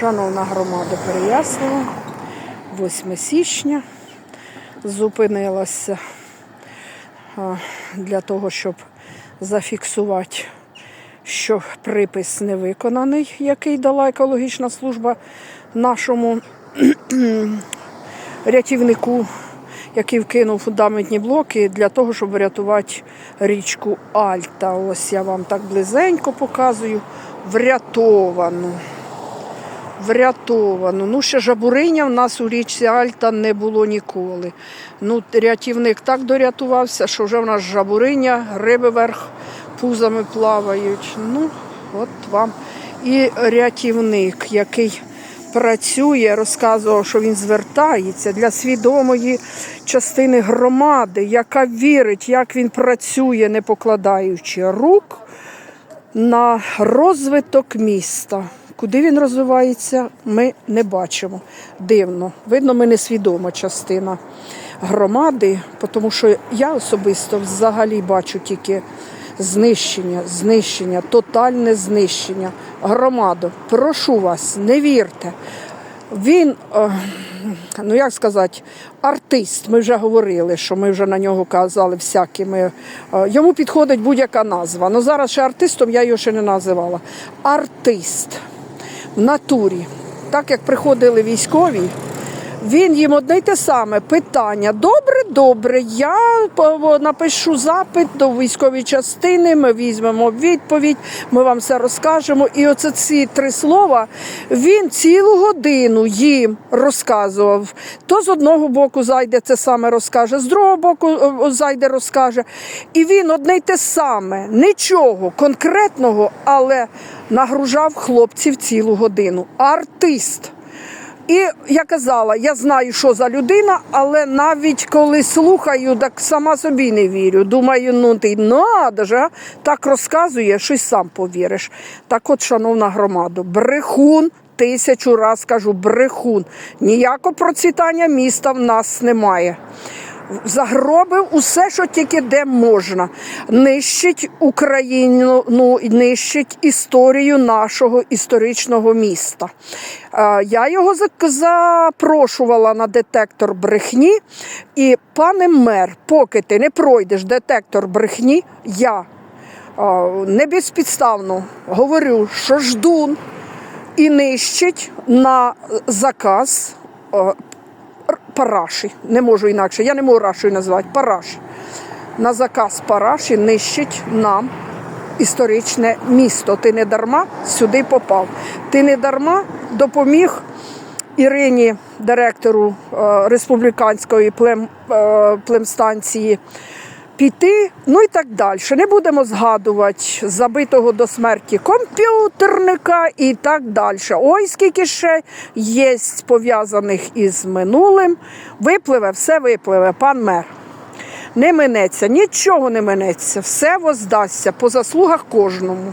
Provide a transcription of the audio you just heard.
Шановна громада Переяслава, 8 січня зупинилася для того, щоб зафіксувати, що припис не виконаний, який дала екологічна служба нашому рятівнику, який вкинув фундаментні блоки для того, щоб врятувати річку Альта. Ось я вам так близенько показую. Врятовану. Врятовано. Ну, ще жабуриня в нас у річці Альта не було ніколи. Ну, рятівник так дорятувався, що вже в нас жабуриня, риби верх пузами плавають. Ну, от вам. І рятівник, який працює, розказував, що він звертається для свідомої частини громади, яка вірить, як він працює, не покладаючи рук на розвиток міста. Куди він розвивається, ми не бачимо. Дивно. Видно, ми несвідома частина громади, тому що я особисто взагалі бачу тільки знищення, знищення, тотальне знищення. Громаду, прошу вас, не вірте. Він, е, ну як сказати, артист. Ми вже говорили, що ми вже на нього казали всякими. е, Йому підходить будь-яка назва. Ну зараз ще артистом я його ще не називала. Артист в натурі. Так як приходили військові, він їм одне й те саме питання. Добре, добре, я напишу запит до військової частини, ми візьмемо відповідь, ми вам все розкажемо. І оце ці три слова він цілу годину їм розказував. То з одного боку зайде це саме розкаже, з другого боку е, зайде розкаже. І він одне й те саме, нічого конкретного, але нагружав хлопців цілу годину. Артист. І я казала, я знаю, що за людина, але навіть коли слухаю, так сама собі не вірю. Думаю, ну ти надо ж, а? так розказує, що й сам повіриш. Так от, шановна громада, брехун. Тисячу раз кажу, брехун. Ніякого процвітання міста в нас немає. Загробив усе, що тільки де можна. Нищить Україну, ну, нищить історію нашого історичного міста. Е, Я його запрошувала на детектор брехні. І, пане мер, поки ти не пройдеш детектор брехні, я е, не безпідставно говорю, що ждун і нищить на заказ е, параші. Не можу інакше, я не можу рашою назвати параші. На заказ параші нищить нам історичне місто. Ти не дарма сюди попав. Ти не дарма допоміг Ірині, директору е, республіканської плем, е, племстанції, піти, ну і так далі. Не будемо згадувати забитого до смерті комп'ютерника і так далі. Ой, скільки ще є пов'язаних із минулим. Випливе, все випливе, пан мер. Не минеться, нічого не минеться, все воздасться по заслугах кожному.